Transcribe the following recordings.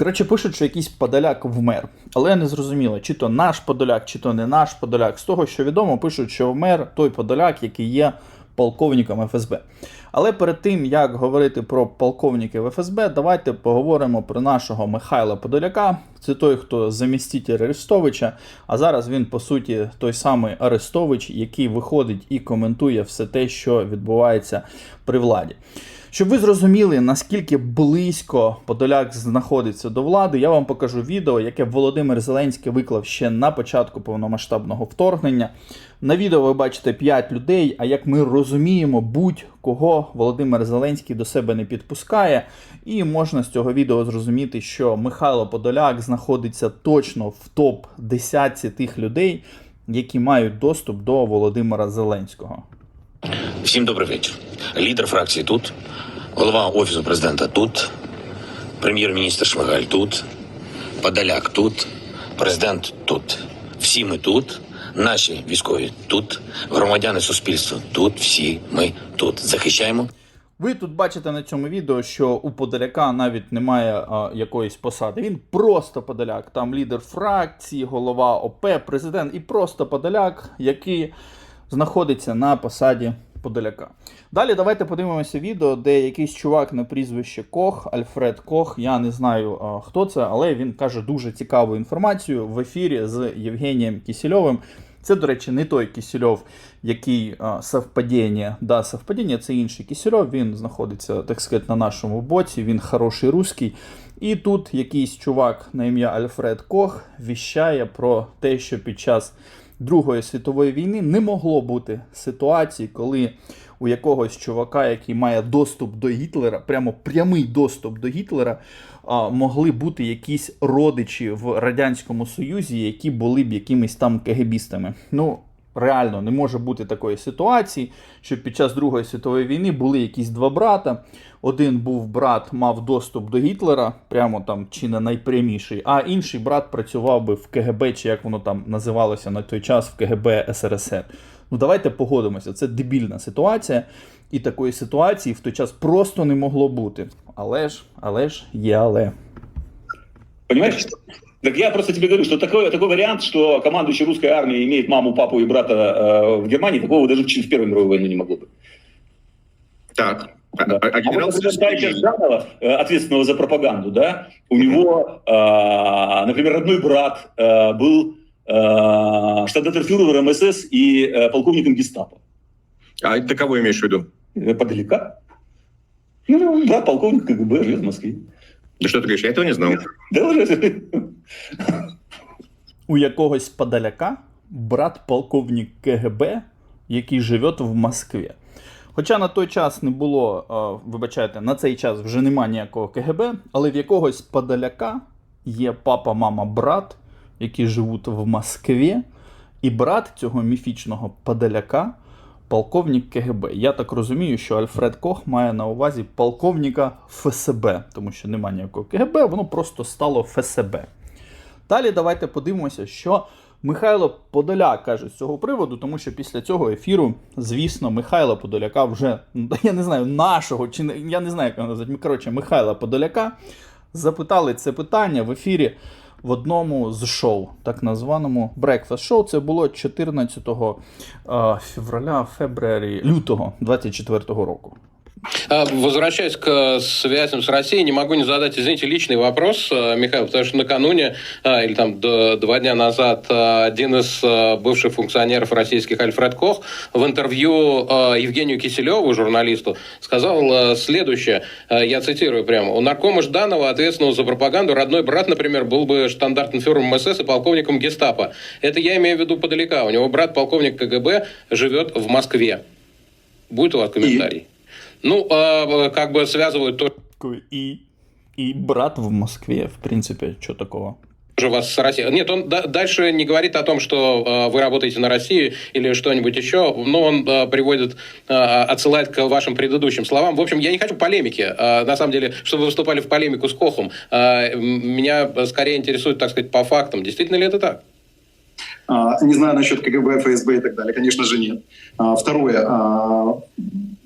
Коротше, пишуть, що якийсь Подоляк вмер. Але не зрозуміло, чи то наш Подоляк, чи то не наш Подоляк. З того, що відомо, пишуть, що вмер той Подоляк, який є полковником ФСБ. Але перед тим, як говорити про полковників ФСБ, давайте поговоримо про нашого Михайла Подоляка. Це той, хто заміститель Арестовича. А зараз він, по суті, той самий Арестович, який виходить і коментує все те, що відбувається при владі. Щоб ви зрозуміли, наскільки близько Подоляк знаходиться до влади, я вам покажу відео, яке Володимир Зеленський виклав ще на початку повномасштабного вторгнення. На відео ви бачите 5 людей. А як ми розуміємо, будь-кого Володимир Зеленський до себе не підпускає. І можна з цього відео зрозуміти, що Михайло Подоляк знаходиться точно в топ 10 тих людей, які мають доступ до Володимира Зеленського. Всім добрий вечір. Лідер фракції тут, голова офісу президента тут, прем'єр-міністр Шмигаль тут, Подоляк тут, президент тут. Всі ми тут, наші військові тут, громадяни суспільства тут, всі ми тут. Захищаємо Ви тут бачите на цьому відео, що у Подоляка навіть немає а, якоїсь посади. Він просто Подоляк. Там лідер фракції, голова ОП, президент і просто Подоляк, який знаходиться на посаді Подоляка. Далі давайте подивимося відео, де якийсь чувак на прізвище Кох, Альфред Кох. Я не знаю а, хто це, але він каже дуже цікаву інформацію в ефірі з Євгенієм Кісільовим. Це, до речі, не той Кісельов, який совпадіння, да, совпадіння, це інший Кісельов, він знаходиться, так сказати, на нашому боці, він хороший русський. І тут якийсь чувак на ім'я Альфред Кох віщає про те, що під час Другої світової війни не могло бути ситуації, коли у якогось чувака, який має доступ до Гітлера, прямо прямий доступ до Гітлера, могли бути якісь родичі в Радянському Союзі, які були б якимись там кегебістами. Ну, реально не може бути такої ситуації, що під час Другої світової війни були якісь два брата. Один був брат, мав доступ до Гітлера, прямо там чи не найпряміший, а інший брат працював би в КГБ, чи як воно там називалося на той час в КГБ СРСР. Ну давайте погодимося, це дебільна ситуація, і такої ситуації в той час просто не могло бути. Але ж, але ж є але. Понимаешь? Так я просто тебе говорю, что такой, такой вариант, что командующий русской армией имеет маму, папу и брата э, в Германии, такого даже в, в Первую мировую войну не могло быть. Так. А, Да. а- а А генерал вот представитель Жданова, э, ответственного за пропаганду, да, у него, э, например, родной брат э, был э, штаб-фюрером МСС и э, полковником гестапо. А ты кого имеешь в виду? Э, Подалека. Ну, брат полковник КГБ, живет в Москве. Да что ты говоришь, я этого не знал. Да уже. У якогось подаляка брат полковник КГБ, який живе в Москві. Хоча на той час не було, е, вибачайте, на цей час вже нема ніякого КГБ, але в якогось подаляка є папа, мама, брат, які живуть в Москві, і брат цього міфічного подаляка полковник КГБ. Я так розумію, що Альфред Кох має на увазі полковника ФСБ, тому що немає ніякого КГБ, воно просто стало ФСБ. Далі давайте подивимося, що Михайло Подоляк каже з цього приводу, тому що після цього ефіру, звісно, Михайла Подоляка вже, я не знаю, нашого, чи не, я не знаю, як його назвати, коротше, Михайла Подоляка запитали це питання в ефірі в одному з шоу, так названому Breakfast Show. Це було 14 е, февраля, фебрарі, лютого 24 року. А, Возвращаясь к э, связям с Россией, не могу не задать, извините, личный вопрос, э, Михаил, потому что накануне а, или там два дня назад а, один из а, бывших функционеров российских Альфред Кох в интервью Евгению Киселеву, журналисту, сказал следующее, я цитирую прямо, у наркома Жданова, ответственного за пропаганду, родной брат, например, был бы штандартенфюрером МСС и полковником гестапо. Это я имею в виду подалека. У него брат полковник КГБ живет в Москве. Будет у вас комментарий? Ну, а, как бы связывают то, І, і брат в Москві, в принципі, що такого? же вас с Россией. Нет, он да- дальше не говорит о том, что э, вы работаете на Россию или что-нибудь еще, но он э, приводит, э, отсылает к вашим предыдущим словам. В общем, я не хочу полемики. Э, на самом деле, чтобы вы выступали в полемику с Кохом. Э, м- меня скорее интересует, так сказать, по фактам. Действительно ли это так? А, Не знаю насчет КГБ, ФСБ и так далее, конечно же нет. А, Второе, а,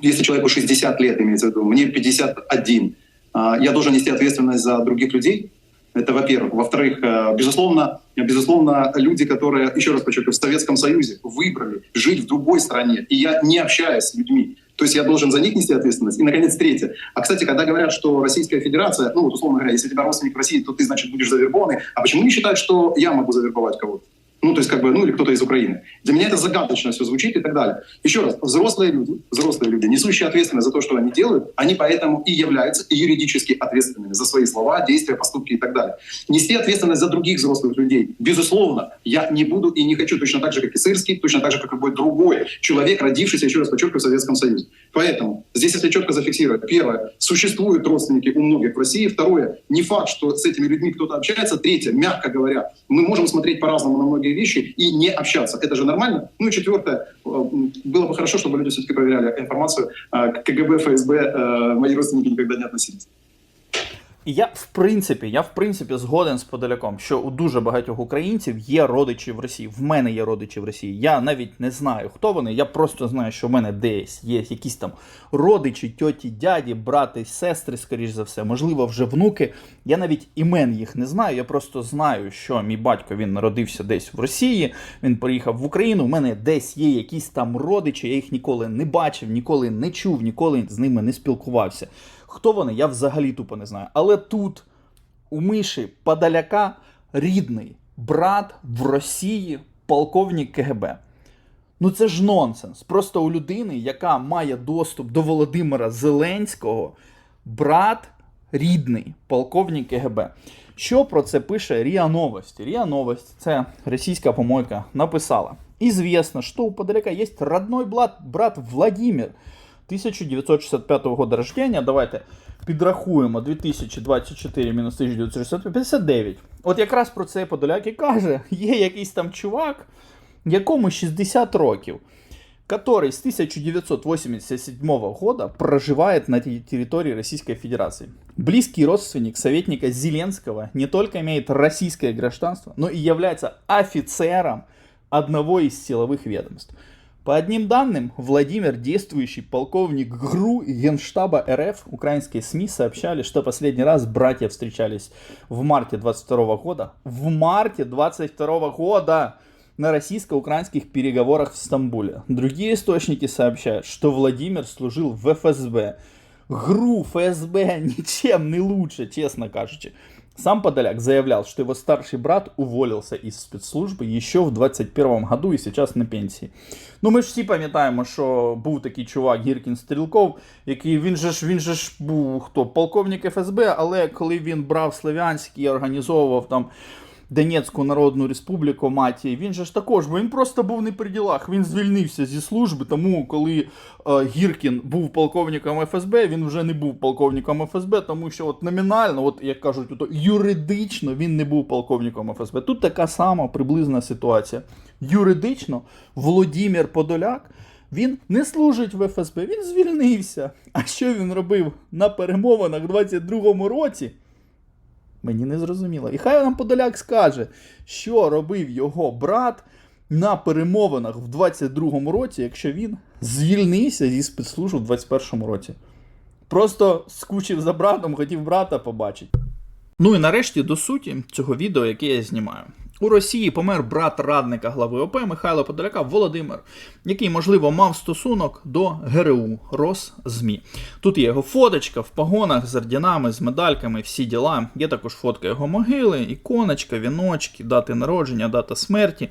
если человеку 60 лет, имеется в виду, мне 51, а, я должен нести ответственность за других людей? Это во-первых. Во-вторых, э, безусловно, безусловно, люди, которые, еще раз подчеркиваю, в Советском Союзе выбрали жить в другой стране, и я не общаюсь с людьми, то есть я должен за них нести ответственность. И, наконец, третье. А, кстати, когда говорят, что Российская Федерация, ну, вот, условно говоря, если у тебя родственник в России, то ты, значит, будешь завербованный. А почему не считают, что я могу завербовать кого-то? Ну, то есть, как бы, ну, или кто-то из Украины. Для меня это загадочно все звучит и так далее. Еще раз, взрослые люди, взрослые люди, несущие ответственность за то, что они делают, они поэтому и являются юридически ответственными за свои слова, действия, поступки и так далее. Нести ответственность за других взрослых людей, безусловно, я не буду и не хочу, точно так же, как и Сырский, точно так же, как любой другой человек, родившийся, еще раз подчеркиваю, в Советском Союзе. Поэтому здесь, если четко зафиксировать, первое, существуют родственники у многих в России, второе, не факт, что с этими людьми кто-то общается, третье, мягко говоря, мы можем смотреть по-разному на многие вещи и не общаться. Это же нормально. Ну и четвертое, э, м, было бы хорошо, чтобы люди все-таки проверяли информацию. А, К КГБ, ФСБ э, мои родственники никогда не относились. І я, в принципі, я в принципі згоден з Подоляком, що у дуже багатьох українців є родичі в Росії. В мене є родичі в Росії. Я навіть не знаю, хто вони. Я просто знаю, що в мене десь є якісь там родичі, тьоті, дяді, брати, сестри, скоріш за все, можливо, вже внуки. Я навіть імен їх не знаю. Я просто знаю, що мій батько він народився десь в Росії. Він приїхав в Україну. У мене десь є якісь там родичі. Я їх ніколи не бачив, ніколи не чув, ніколи з ними не спілкувався. Хто вони? Я взагалі тупо не знаю. Але тут у Миші Подоляка рідний брат в Росії, полковник КГБ. Ну це ж нонсенс. Просто у людини, яка має доступ до Володимира Зеленського, брат рідний, полковник КГБ. Що про це пише РІА Новості? РІА Новості, це російська помойка, написала. Известно, что у Подоляка есть родной брат, брат Владимир, 1965 года рождения. Давайте підрахуємо 2024 мінус 1965, 59. От якраз про це Подоляк і каже. Є якийсь там чувак, якому 60 років, который с 1987 года проживает на те- территории Российской Федерации. Близкий родственник советника Зеленского не только имеет российское гражданство, но и является офицером одного из силовых ведомств. По одним данным, Владимир, действующий полковник ГРУ Генштаба РФ, украинские СМИ сообщали, что последний раз братья встречались в марте 22 года. В марте 22 года! на российско-украинских переговорах в Стамбуле. Другие источники сообщают, что Владимир служил в ФСБ. ГРУ ФСБ ничем не лучше, честно кажучи. Сам Подоляк заявлял, что его старший брат уволился из спецслужбы еще в 21 году и сейчас на пенсії. Ну ми ж всі пам'ятаємо, що був такий чувак Гіркін Стрілков, який він же ж він же ж був хто полковник ФСБ, але коли він брав Слов'янськ і організовував там Донецьку Народну Республіку Матії, він же ж також, бо він просто був не при ділах. Він звільнився зі служби, тому коли е, Гіркін був полковником ФСБ, він вже не був полковником ФСБ, тому що от номінально, от як кажуть, от, юридично він не був полковником ФСБ. Тут така сама приблизна ситуація. Юридично Володимир Подоляк. Він не служить в ФСБ, він звільнився. А що він робив на перемовинах в 22-му році? Мені не зрозуміло. І хай нам Подоляк скаже, що робив його брат на перемовинах в 22-му році, якщо він звільнився зі спецслужб у 21-му році. Просто скучив за братом, хотів брата побачити. Ну і нарешті до суті цього відео, яке я знімаю. У Росії помер брат радника глави ОП Михайла Подоляка Володимир, який, можливо, мав стосунок до ГРУ Росзмі. Тут є його фоточка в погонах з орденами, з медальками, всі діла. Є також фотка його могили, іконочка, віночки, дати народження, дата смерті.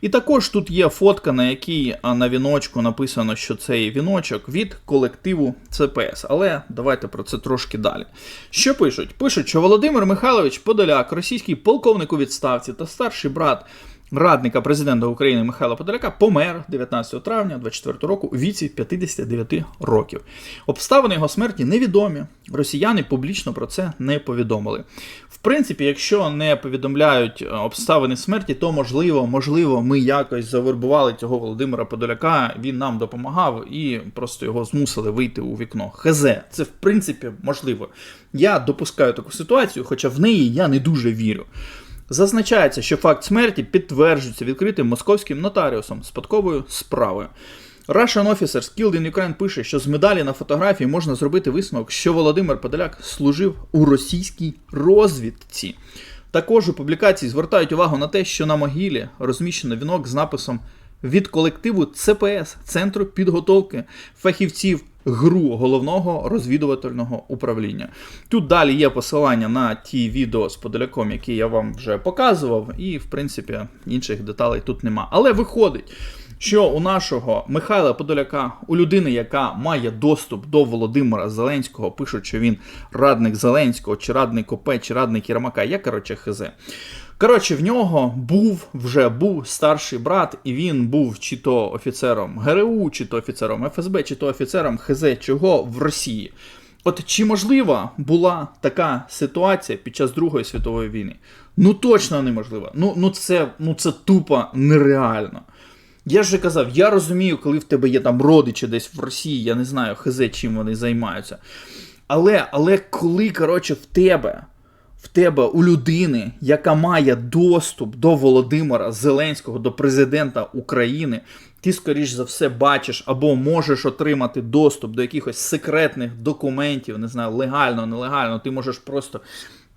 І також тут є фотка, на якій на віночку написано, що цей віночок від колективу ЦПС. Але давайте про це трошки далі. Що пишуть? Пишуть, що Володимир Михайлович Подоляк, російський полковник у відставці та старший брат радника президента України Михайла Подоляка, помер 19 травня 24 року у віці 59 років. Обставини його смерті невідомі. Росіяни публічно про це не повідомили. В принципі, якщо не повідомляють е, обставини смерті, то можливо, можливо, ми якось завербували цього Володимира Подоляка, він нам допомагав і просто його змусили вийти у вікно. ХЗ, це в принципі можливо. Я допускаю таку ситуацію, хоча в неї я не дуже вірю. Зазначається, що факт смерті підтверджується відкритим московським нотаріусом спадковою справою. Russian Officers Killed in Ukraine пише, що з медалі на фотографії можна зробити висновок, що Володимир Подоляк служив у російській розвідці. Також у публікації звертають увагу на те, що на могилі розміщено вінок з написом від колективу ЦПС Центру підготовки фахівців ГРУ головного розвідувального управління. Тут далі є посилання на ті відео з Подоляком, які я вам вже показував, і в принципі інших деталей тут нема. Але виходить, що у нашого Михайла Подоляка, у людини, яка має доступ до Володимира Зеленського, пишуть, що він радник Зеленського, чи радник ОП, чи радник Єрмака, я коротше хз. Коротше, в нього був вже був старший брат, і він був чи то офіцером ГРУ, чи то офіцером ФСБ, чи то офіцером ХЗ чого в Росії. От чи можлива була така ситуація під час Другої світової війни? Ну точно неможлива. Ну, ну, це, ну це тупо нереально. Я ж вже казав, я розумію, коли в тебе є там родичі десь в Росії, я не знаю, хз чим вони займаються. Але, але коли, коротше, в тебе, в тебе у людини, яка має доступ до Володимира Зеленського, до президента України, ти, скоріш за все, бачиш або можеш отримати доступ до якихось секретних документів, не знаю, легально, нелегально, ти можеш просто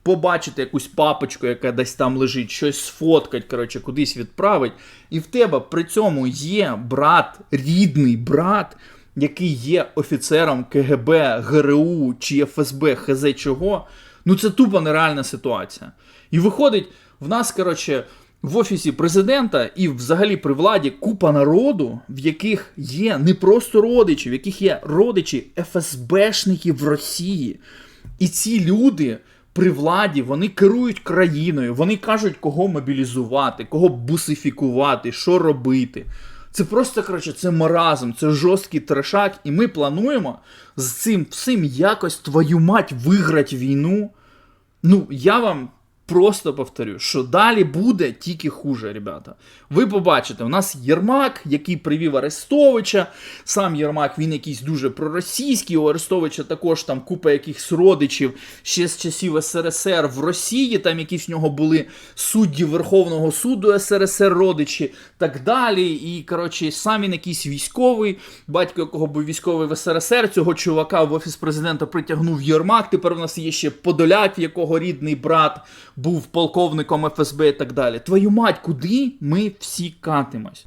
побачити якусь папочку, яка десь там лежить, щось сфоткать, коротше, кудись відправить. І в тебе при цьому є брат, рідний брат, який є офіцером КГБ, ГРУ чи ФСБ, ХЗ чого. Ну це тупо нереальна ситуація. І виходить, в нас, коротше, в офісі президента і взагалі при владі купа народу, в яких є не просто родичі, в яких є родичі ФСБшників в Росії. І ці люди при владі вони керують країною, вони кажуть, кого мобілізувати, кого бусифікувати, що робити. Це просто, коротше, це маразм, це жорсткий трешак, і ми плануємо з цим всім якось твою мать виграти війну. Ну, я вам просто повторю, що далі буде тільки хуже, ребята. Ви побачите, у нас Єрмак, який привів Арестовича. Сам Єрмак, він якийсь дуже проросійський. У Арестовича також там купа якихось родичів ще з часів СРСР в Росії. Там якісь в нього були судді Верховного суду СРСР родичі, так далі. І коротше, сам він якийсь військовий, батько якого був військовий в СРСР. Цього чувака в офіс президента притягнув Єрмак. Тепер у нас є ще Подоляк, якого рідний брат був полковником ФСБ і так далі. Твою мать, куди ми всі катимось?